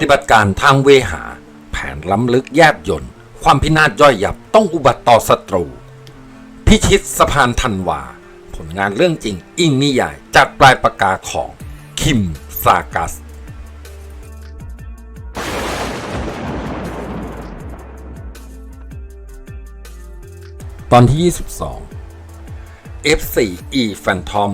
ฏิบัติการทางเวหา แผนล้ำลึกแยบยนต์ความพินาศย่อยยับต้องอุบัติต่อศัตรู พิชิตสะพานธันวา ผลงานเรื่องจริงอิงนิยายจากปลายปากกาของ คิมซากัส ตอนที่ 22 F4E Phantom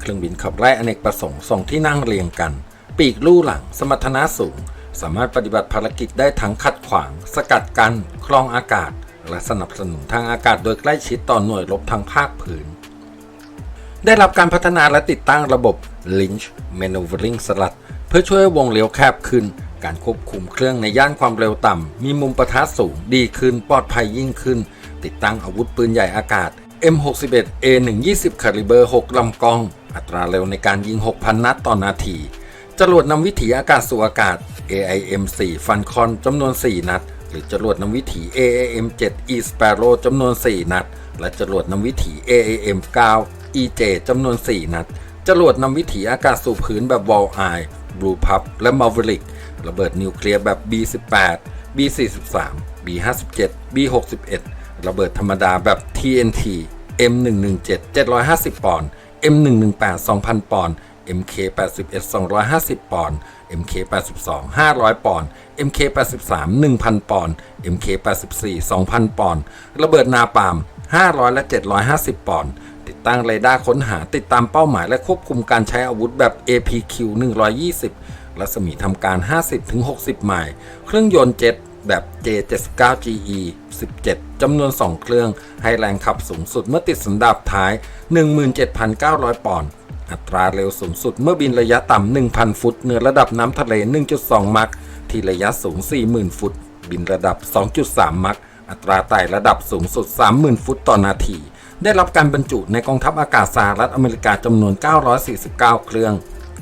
เครื่องบินขับไล่อเนกประสงค์ส่งที่นั่งเรียงกัน ปีกลู่หลังสมรรถนะสูง สามารถปฏิบัติภารกิจได้ทั้งขัดขวาง สกัดกันคลองอากาศ และสนับสนุนทางอากาศโดยใกล้ชิดต่อหน่วยรบทางภาคพื้น ได้รับการพัฒนาและติดตั้งระบบ Lynch Maneuvering Slot เพื่อช่วยวงเลี้ยวแคบขึ้น การควบคุมเครื่องในย่านความเร็วต่ำ มีมุมประทะสูงดีขึ้น ปลอดภัยยิ่งขึ้น ติดตั้งอาวุธปืนใหญ่อากาศ M61 A120 คาลิเบอร์6ลำกล้อง อัตราเร็วในการยิง 6,000 นัดต่อนาทีจรวดนำวิถีอากาศสู่อากาศ AIM-4 Falcon จำนวน 4 นัด หรือจรวดนำวิถี AIM-7 E Sparrow จำนวน 4 นัด และจรวดนำวิถี AIM-9 EJ จำนวน 4 นัด จรวดนำวิถีอากาศสู่พื้นแบบ Wall Eye Blue Pup และ Maverick ระเบิดนิวเคลียร์แบบ B18 B43 B57 B61 ระเบิดธรรมดาแบบ TNT M117 750 ปอนด์ M118 2,000 ปอนด์ MK81 250 ปอนด์ MK82 500 ปอนด์ MK83 1,000 ปอนด์ MK84 2,000 ปอนด์ระเบิดนาปาม 500 และ 750 ปอนด์ติดตั้งเรดาร์ค้นหาติดตามเป้าหมายและควบคุมการใช้อาวุธแบบ APQ 120 รัศมีทำการ 50-60 ไมล์เครื่องยนต์เจ็ตแบบ J79GE 17 จำนวน 2 เครื่อง ให้แรงขับสูงสุดเมื่อติดสันดาปท้าย 17,900 ปอนด์ อัตราเร็วสูงสุดเมื่อบินระยะต่ำ 1,000 ฟุตเหนือระดับน้ำทะเล 1.2 มัก ที่ระยะสูง 40,000 ฟุต บินระดับ 2.3 มัก อัตราไต่ระดับสูงสุด 30,000 ฟุตต่อนาที ได้รับการบรรจุในกองทัพอากาศสหรัฐอเมริกาจำนวน 949 เครื่อง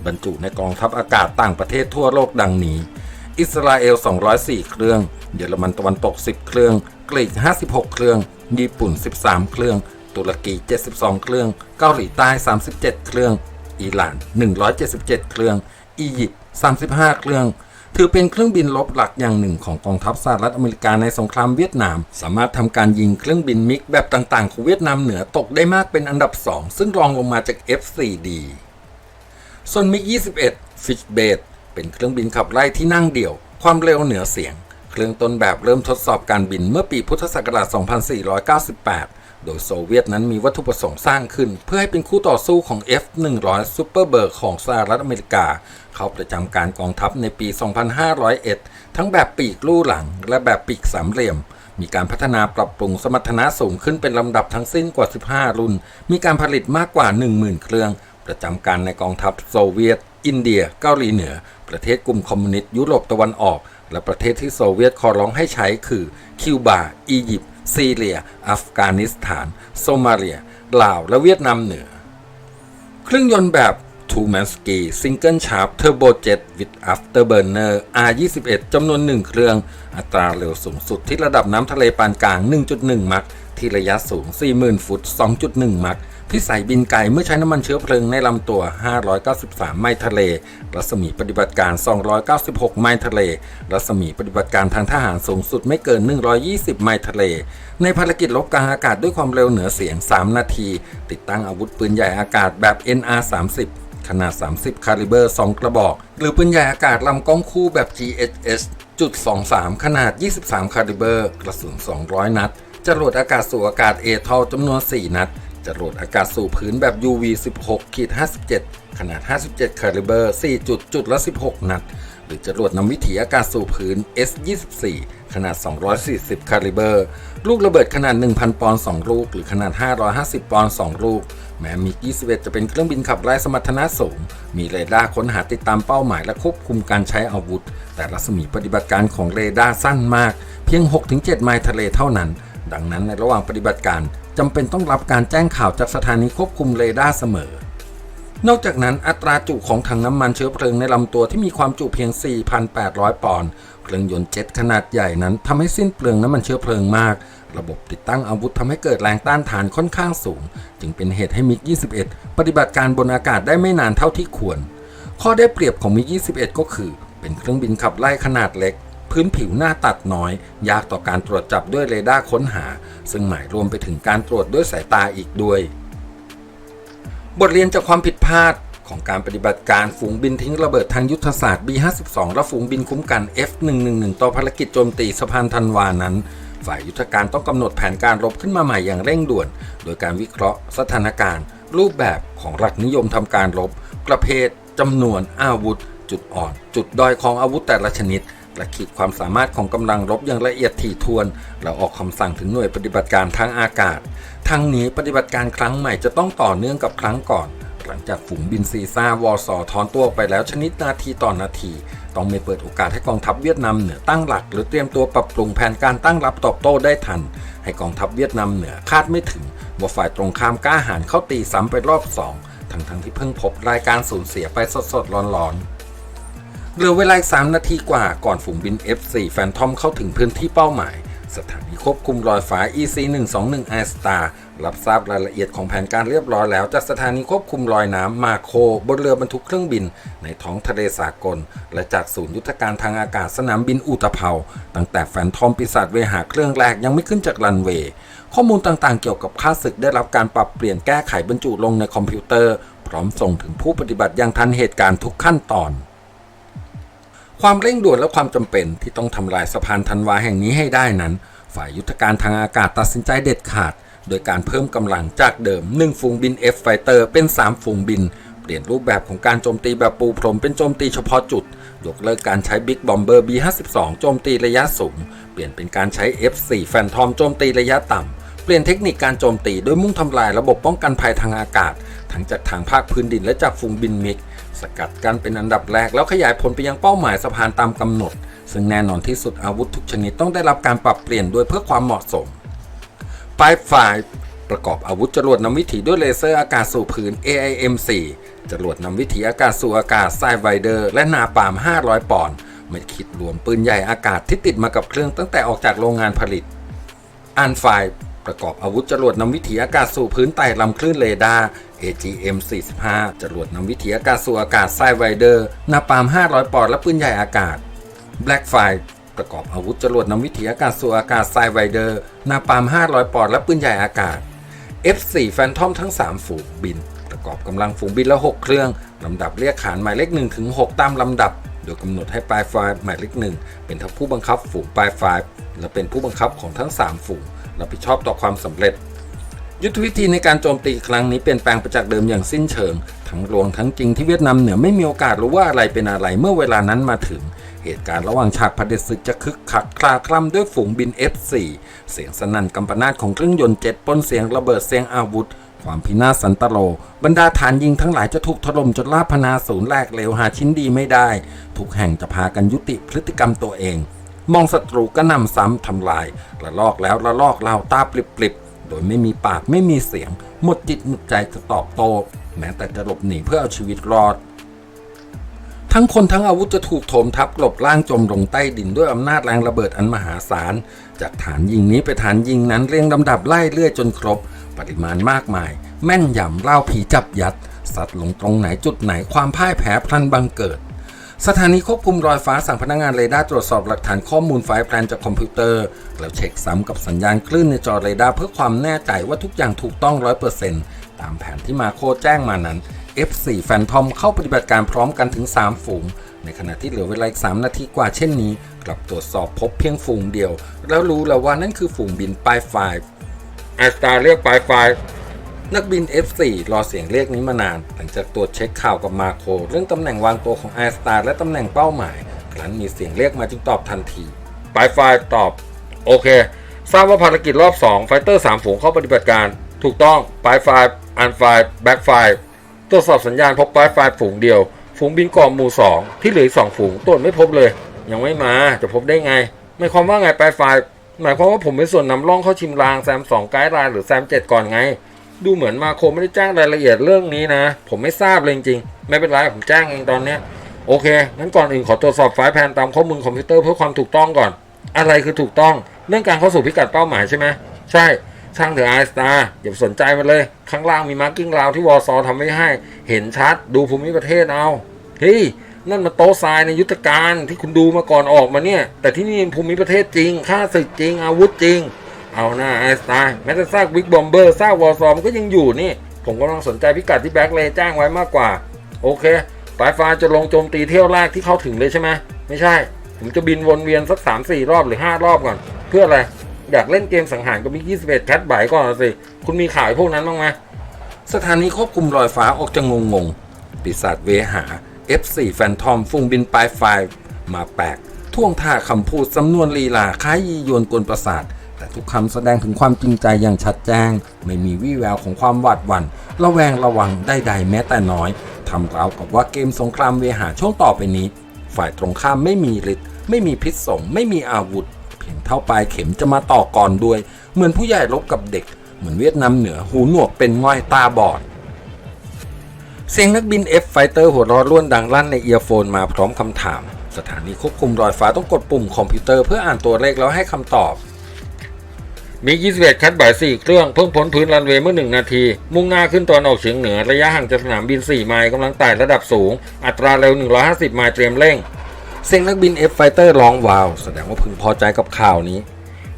บรรจุในกองทัพอากาศต่างประเทศทั่วโลกดังนี้ อิสราเอล 204 เครื่อง เยอรมันตะวันตก 10 เครื่อง กรีก 56 เครื่อง ญี่ปุ่น 13 เครื่อง ตุรกี 72 เครื่อง เกาหลีใต้ 37 เครื่อง อิหร่าน 177 เครื่อง อียิปต์ 35 เครื่อง ถือเป็นเครื่องบินลบหลักอย่างหนึ่งของกองทัพสหรัฐอเมริกาในสงครามเวียดนาม สามารถทำการยิงเครื่องบินมิกแบบต่างๆ ของเวียดนามเหนือตกได้มากเป็นอันดับ 2 ซึ่งรองลงมาจาก F4D ส่วนมิก 21 Fishbait เป็นเครื่องบินขับไล่ที่นั่งเดี่ยว ความเร็วเหนือเสียง เครื่องต้นแบบเริ่มทดสอบการบินเมื่อปีพุทธศักราช 2498 โดยโซเวียตนั้นมีวัตถุประสงค์สร้างขึ้น เพื่อให้เป็นคู่ต่อสู้ของ F-100 Superbird ของสหรัฐอเมริกา เขาประจำการกองทัพในปี 2501 ทั้งแบบปีกลู่หลัง และแบบปีกสามเหลี่ยม มีการพัฒนาปรับปรุงสมรรถนะสูงขึ้นเป็นลำดับทั้งสิ้นกว่า 15 รุ่น มีการผลิตมากกว่า 10,000 เครื่อง ประจำการในกองทัพโซเวียต อินเดีย เกาหลีเหนือ ประเทศกลุ่มคอมมิวนิสต์ยุโรปตะวันออก และประเทศที่โซเวียตขอร้องให้ใช้คือคิวบา อียิปต์ ซีเรีย อัฟกานิสถาน โซมาเลีย ลาว และเวียดนามเหนือ เครื่องยนต์แบบ Two Man Ski Single Shaft Turbo Jet with Afterburner R21 จำนวน 1 เครื่อง อัตราเร็วสูงสุดที่ระดับน้ำทะเลปานกลาง 1.1 มัก ที่ระยะสูง 40,000 ฟุต 2.1 มัก พิสัยบินไกลเมื่อใช้น้ำมันเชื้อเพลิงในลำตัว 593 ไมล์ทะเล รัศมีปฏิบัติการ 296 ไมล์ทะเล รัศมีปฏิบัติการทางทหารสูงสุดไม่เกิน 120 ไมล์ทะเล ในภารกิจลบกลางอากาศด้วยความเร็วเหนือเสียง 3 นาที ติดตั้งอาวุธปืนใหญ่อากาศแบบ NR30 ขนาด 30 คาลิเบอร์ 2 กระบอก หรือปืนใหญ่อากาศลำกล้องคู่แบบ GHS จุด23 ขนาด 23 คาลิเบอร์ กระสุน 200 นัดจรวดอากาศสู่อากาศเอทอลจำนวน 4 นัด จรวดอากาศสู่พื้นแบบ UV 16ขีด57 ขนาด 57คาลิเบอร์4จุดจุดละ 16 นัด หรือจรวดนำวิถีอากาศสู่พื้น S24 ขนาด 240คาลิเบอร์ลูกระเบิดขนาด 1,000 ปอนด์2ลูก หรือขนาด 550 ปอนด์2ลูก แม้มิก21 จะเป็นเครื่องบินขับไล่สมรรถนะสูง มีเรดาร์ค้นหาติดตามเป้าหมายและควบคุมการใช้อาวุธ แต่รัศมีปฏิบัติการของเรดาร์สั้นมาก เพียง 6-7 ไมล์ทะเลเท่านั้นดังนั้นในระหว่างปฏิบัติการจำเป็นต้องรับการแจ้งข่าวจากสถานีควบคุมเรดาร์เสมอ นอกจากนั้นอัตราจุของถังน้ำมันเชื้อเพลิงในลำตัวที่มีความจุเพียง 4,800 ปอนด์เครื่องยนต์เจ็ตขนาดใหญ่นั้นทำให้สิ้นเปลืองน้ำมันเชื้อเพลิงมาก ระบบติดตั้งอาวุธทำให้เกิดแรงต้านทานค่อนข้างสูง จึงเป็นเหตุให้มิก 21 ปฏิบัติการบนอากาศได้ไม่นานเท่าที่ควร ข้อได้เปรียบของมิก 21 ก็คือ เป็นเครื่องบินขับไล่ขนาดเล็ก พื้นผิวหน้าตัดน้อย ยากต่อการตรวจจับด้วยเรดาร์ค้นหา ซึ่งหมายรวมไปถึงการตรวจด้วยสายตาอีกด้วย บทเรียนจากความผิดพลาดของการปฏิบัติการฝูงบินทิ้งระเบิดทางยุทธศาสตร์ B52 และฝูงบินคุ้มกัน F111 ต่อภารกิจโจมตีสะพานธันวานั้น ฝ่ายยุทธการต้องกำหนดแผนการรบขึ้นมาใหม่อย่างเร่งด่วน โดยการวิเคราะห์ สถานการณ์ รูปแบบของหลักนิยมทำการรบ ประเภทจำนวนอาวุธ จุดอ่อน จุดด้อยของอาวุธแต่ละชนิด และขีดความสามารถของกำลังรบอย่างละเอียดถี่ถ้วนแล้วออกคำสั่งถึงหน่วยปฏิบัติการทางอากาศ ทั้งนี้ปฏิบัติการครั้งใหม่จะต้องต่อเนื่องกับครั้งก่อน หลังจากฝูงบินซีซ่าวอสอถอนตัวไปแล้วชนิดนาทีต่อนนาที ต้องไม่เปิดโอกาสให้กองทัพเวียดนามเหนือตั้งหลัก หรือเตรียมตัวปรับปรุงแผนการตั้งรับตอบโต้ได้ทัน ให้กองทัพเวียดนามเหนือคาดไม่ถึงว่าฝ่ายตรงข้ามกล้าหาญเข้าตีซ้ำไปรอบสองทั้งทั้งๆที่เพิ่งพบรายการสูญเสียไปสดๆร้อนๆ เหลือเวลาอีก3นาทีกว่าก่อนฝูงบิน F4 แฟนทอมเข้าถึงพื้นที่เป้าหมาย สถานีควบคุมลอยฟ้า EC 121 i Star รับทราบรายละเอียดของแผนการเรียบร้อยแล้ว จากสถานีควบคุมลอยน้ำมาโค บนเรือบรรทุกเครื่องบิน ในท้องทะเลสากล และจากศูนย์ยุทธการทางอากาศสนามบินอุตภเปาตั้งแต่แฟนทอมปีศาจเวหาเครื่องแรกยังไม่ขึ้นจากรันเวย์ข้อมูลต่างๆเกี่ยวกับค่าศึกได้รับการปรับเปลี่ยนแก้ไขบรรจุลงในคอมพิวเตอร์ พร้อมส่งถึงผู้ปฏิบัติอย่างทันเหตุการณ์ทุกขั้นตอน ความเร่งด่วนและความจำเป็นที่ต้องทำลายสะพานธันวาแห่งนี้ให้ได้นั้น ฝ่ายยุทธการทางอากาศตัดสินใจเด็ดขาด โดยการเพิ่มกำลังจากเดิม 1 ฝูงบิน F Fighter เป็น 3 ฝูงบิน เปลี่ยนรูปแบบของการโจมตีแบบปูพรมเป็นโจมตีเฉพาะจุด ยกเลิกการใช้ Big Bomber B52 โจมตีระยะสูง เปลี่ยนเป็นการใช้ F4 Phantom โจมตีระยะต่ำเปลี่ยนเทคนิคการโจมตีโดยมุ่งทำลายระบบป้องกันภัยทางอากาศ ทั้งจากทางภาคพื้นดินและจากฝูงบินมิก สกัดกันเป็นอันดับแรก แล้วขยายผลไปยังเป้าหมายสะพานตามกำหนด ซึ่งแน่นอนที่สุดอาวุธทุกชนิดต้องได้รับการปรับเปลี่ยนด้วยเพื่อความเหมาะสมปลายฝ่ายประกอบอาวุธจรวดนำวิถีด้วยเลเซอร์อากาศสู่พื้น AIM-4 จรวดนำวิถีอากาศสู่อากาศไซไวเดอร์ และนาปาม 500 ปอนด์ไม่คิดรวมปืนใหญ่อากาศที่ติดมากับเครื่องตั้งแต่ออกจากโรงงานผลิต อันไฟ ประกอบอาวุธจรวดนำวิถีอากาศสู่พื้นไต่ลำคลื่นเรดาร์ AGM-45 จรวดนำวิถีอากาศสู่อากาศไซไวเดอร์นาปาม 500 ปอนด์และปืนใหญ่อากาศ Black f i ประกอบอาวุธจรวดนำวิถีอากาศสู่อากาศไซไวเดอร์นาปาม 500 ปอนด์และปืนใหญ่อากาศ F4 Phantom ทั้ง 3 ฝูงบิน ประกอบกำลังฝูงบินละ 6 เครื่องลำดับเรียกขานหมายเลข1ถึง6ตามลำดับ โดยกำหนดให้ปลายไฟหมายเลข1เป็นทั้งผู้บังคับฝูงปลายไฟและเป็นผู้บังคับของทั้ง 3 ฝูง รับผิดชอบต่อความสำเร็จ ยุทธวิธีในการโจมตีครั้งนี้เปลี่ยนแปลงไปจากเดิมอย่างสิ้นเชิง ทั้งรวงทั้งจริงที่เวียดนามเหนือไม่มีโอกาสรู้ว่าอะไรเป็นอะไรเมื่อเวลานั้นมาถึง เหตุการณ์ระหว่างฉากเผด็จศึกจะคึกคักคลาคล่ำด้วยฝูงบิน F4 เสียงสนั่นกำปนาตของเครื่องยนต์เจ็ตปนเสียงระเบิดเสียงอาวุธความพินาศสันตโล บรรดาฐานยิงทั้งหลายจะถูกถล่มจนลาพนาศูนย์แหลกเลวหาชิ้นดีไม่ได้ ทุกแห่งจะพากันยุติพฤติกรรมตัวเอง มองศัตรูก็นำซ้ำทำลายละลอกแล้วละลอกเล่าตาปลิบๆ โดยไม่มีปากไม่มีเสียง หมดจิตหมดใจจะตอบโต้แม้แต่จะหลบหนีเพื่อเอาชีวิตรอด ทั้งคนทั้งอาวุธจะถูกโถมทับกลบล่างจมลงใต้ดินด้วยอำนาจแรงระเบิดอันมหาศาล จากฐานยิงนี้ไปฐานยิงนั้นเรียงลำดับไล่เลื่อยจนครบ ปริมาณมากมาย แม่นยำเล่าผีจับยัด สัตว์ลงตรงไหนจุดไหนความพ่ายแพ้พลันบังเกิด สถานีควบคุมรอยฟ้าสั่งพนักงานเรดาร์ตรวจสอบหลักฐานข้อมูลไฟล์แพลนจากคอมพิวเตอร์ แล้วเช็คซ้ำกับสัญญาณคลื่นในจอเรดาร์เพื่อความแน่ใจว่าทุกอย่างถูกต้อง 100%ตามแผนที่มาโคแจ้งมานั้น F4 Phantom เข้าปฏิบัติการพร้อมกันถึง 3 ฝูง ในขณะที่เหลือเวลาอีก 3 นาทีกว่าเช่นนี้ กลับตรวจสอบพบเพียงฝูงเดียว แล้วรู้แล้วว่านั่นคือฝูงบินปลายไฟแอสตาเรียกปลายไฟล์ นักบิน F4 รอเสียงเรียกนี้มานาน หลังจากตรวจเช็คข่าวกับมาโครเรื่องตำแหน่งวางตัวของ i Star และตำแหน่งเป้าหมาย ครั้นมีเสียงเรียกมาจึงตอบทันทีปลายไฟตอบ โอเค ทราบว่าภารกิจรอบ 2 ไฟเตอร์ 3 ฝูงเข้าปฏิบัติการ ถูกต้องปลายไฟอันไฟแบ็กไฟตรวจสอบสัญญาณพบปลายไฟฝูงเดียว ฝูงบินกองหมู่ 2 ที่เหลืออีก2ฝูงตรวจไม่พบเลย ยังไม่มาจะพบได้ไงไม่ความว่าไงปลายไฟหมายความว่าผมเป็นส่วนนำร่องเข้าชิมรางแซม2ไกด์ไลน์หรือแซม7ก่อนไง ดูเหมือนมาโคไม่ได้แจ้งรายละเอียดเรื่องนี้นะ ผมไม่ทราบเลยจริงๆ ไม่เป็นไรผมแจ้งเองตอนเนี้ยโอเคงั้นก่อนอื่นขอตรวจสอบไฟล์แผนตามข้อมูลคอมพิวเตอร์เพื่อความถูกต้องก่อน อะไรคือถูกต้อง เรื่องการเข้าสู่พิกัดเป้าหมายใช่ไหมใช่ช่างเถอะไอสตาร์อย่าสนใจมันเลย ข้างล่างมีมาร์กิ้งราวที่วอซอทำไว้ให้ เห็นชัด ดูภูมิประเทศเอาเฮ้ยนั่นมาโต๊ะทรายในยุทธการที่คุณดูมาก่อนออกมาเนี่ย แต่ที่นี่ภูมิประเทศจริงค่าศึกจริงอาวุธจริง เอาหน้าไอสไตล์แม้แต่ซากบิ๊กบอมเบอร์ซากวอลซอมก็ยังอยู่นี่ ผมกำลังสนใจพิกัดที่แบ็คเลย์จ้างไว้มากกว่า โอเคปลายฟ้าจะลงโจมตีเที่ยวแรกที่เข้าถึงเลยใช่ไหมไม่ใช่ ผมจะบินวนเวียนสัก 3 4 รอบหรือ 5 รอบก่อน เพื่ออะไร อยากเล่นเกมสังหารกับมิก21แคทไบก่อนสิ คุณมีขาวไอ้พวกนั้นบ้างไหมสถานีควบคุมลอยฟ้าออกจะงงงปีศาจเวหา F4 แฟนทอมฟุ้งบินปลายไฟมาแปลกท่วงท่าคำพูดสำนวนลีลาคล้ายยียวนกวนประสาท แต่ทุกคำแสดงถึงความจริงใจอย่างชัดแจ้ง ไม่มีวี่แววของความหวาดหวัน่นระแวงระวังใดๆแม้แต่น้อยทำราวกับว่าเกมสงครามเวหาช่วงต่อไปนี้ ฝ่ายตรงข้ามไม่มีฤทธิ์ไม่มีพิษสงไม่มีอาวุธ เพียงเท่าปลายเข็มจะมาต่อก่อนด้วย เหมือนผู้ใหญ่ลบกับเด็ก เหมือนเวียดนามเหนือหูหนวกเป็นง่อยตาบอดเสียงนักบิน F Fighter หัวร้อร่วนดังลั่นในเอียร์โฟนมาพร้อมคำถาม สถานีควบคุมลอยฟ้าต้องกดปุ่มคอมพิวเตอร์เพื่ออ่านตัวเลขแล้วให้คำตอบ มี21แคทบ่าย4เครื่องเพิ่งพ้นพื้นรันเวย์เมื่อ 1 นาที มุ่งหน้าขึ้นตอนออกเฉียงเหนือ ระยะห่างจากสนามบิน 4 ไมล์กำลังไต่ระดับสูง อัตราเร็ว 150 ไมล์เตรียมเร่ง เสียงนักบิน F Fighter ร้องว้าว แสดงว่าพึงพอใจกับข่าวนี้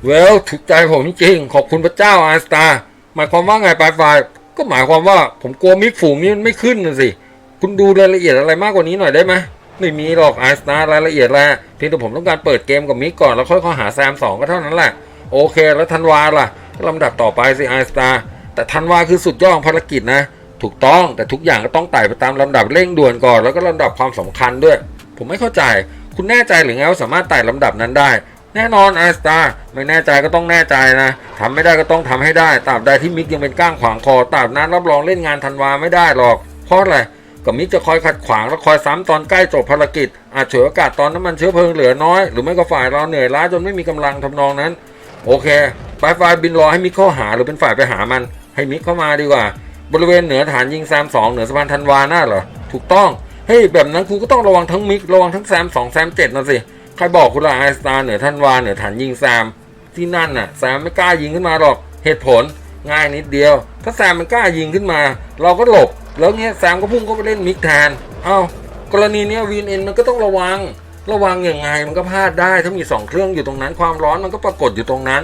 เวลถูกใจผมจริงๆขอบคุณพระเจ้าอาสตาหมายความว่าไงปลายฝ่ายก็หมายความว่าผมกลัวมิกฝูงนี้มันไม่ขึ้นนะสิ คุณดูรายละเอียดอะไรมากกว่านี้หน่อยได้ไหมไม่มีหรอกไอสตารายละเอียดแล้วเพียงแต่ผมต้องการเปิดเกมกับมิกก่อนแล้วค่อยเข้าหาแซมสองก็เท่านั้นแหละ โอเค แล้วธันวาล่ะลำดับต่อไปสิไอสตาร์แต่ธันวาคือสุดยอดของภารกิจนะ ถูกต้องแต่ทุกอย่างก็ต้องไต่ไปตามลำดับเร่งด่วนก่อน แล้วก็ลำดับความสำคัญด้วย ผมไม่เข้าใจ คุณแน่ใจหรือไงว่าสามารถไต่ลำดับนั้นได้ แน่นอนไอสตาร์ไม่แน่ใจก็ต้องแน่ใจนะทำไม่ได้ก็ต้องทำให้ได้ตราบใดที่มิกยังเป็นก้างขวางคอตราบนั้นรับรองเล่นงานธันวาไม่ได้หรอกเพราะอะไรก็มิกจะคอยขัดขวางและคอยซ้ำตอนใกล้จบภารกิจ อาจฉวยโอกาสตอนน้ำมันเชื้อเพลิงเหลือน้อย หรือไม่ก็ฝ่ายเราเหนื่อยล้าจนไม่มีกำลังทำนองนั้น โอเคปลายฝ่ายบินรอให้มิกเข้าหาหรือเป็นฝ่ายไปหามัน ให้มิกเข้ามาดีกว่า บริเวณเหนือฐานยิงแซมสองเหนือสะพานธันวาน่าเหรอ ถูกต้อง เฮ้ยแบบนั้นคุณก็ต้องระวังทั้งมิกระวังทั้งแซมสองแซมเจ็ดนะสิ ใครบอกคุณล่ะไอสตาร์เหนือท่านวาเหนือฐานยิงแซม ที่นั่นน่ะแซมไม่กล้ายิงขึ้นมาหรอก เหตุผลง่ายนิดเดียว ถ้าแซมมันกล้ายิงขึ้นมา เราก็หลบ แล้วเงี้ยแซมก็พุ่งเข้าไปเล่นมิกแทน เอ้ากรณีเนี้ยวีนเอ็นมันก็ต้องระวัง ระวังอยังไงมันก็พลาดได้ถ้ามีสองเครื่องอยู่ตรงนั้น ความร้อนมันก็ปรากฏอยู่ตรงนั้น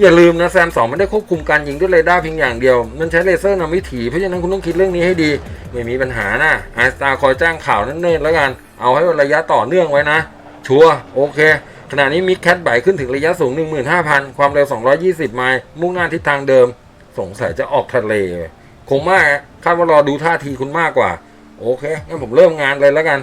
อย่าลืมนะแซมสองไม่ได้ควบคุมการยิงด้วยเรดาร์เพียงอย่างเดียว มันใช้เลเซอร์นำวิถีเพราะฉะนั้นคุณต้องคิดเรื่องนี้ให้ดี ไม่มีปัญหานะไอสตาร์คอยแจ้งข่าวนั่นเนิ่นแล้วกัน เอาให้ระยะต่อเนื่องไว้นะ ชัวโอเค ขณะนี้มิกแคทไบขึ้นถึงระยะสูง 15,000 ความเร็ว 220 ไมล์มุ่งหน้าทิศทางเดิม สงสัยจะออกทะเลคงมากคาดว่ารอดูท่าทีคุณมากกว่า โอเคงั้นผมเริ่มงานเลยแล้วกัน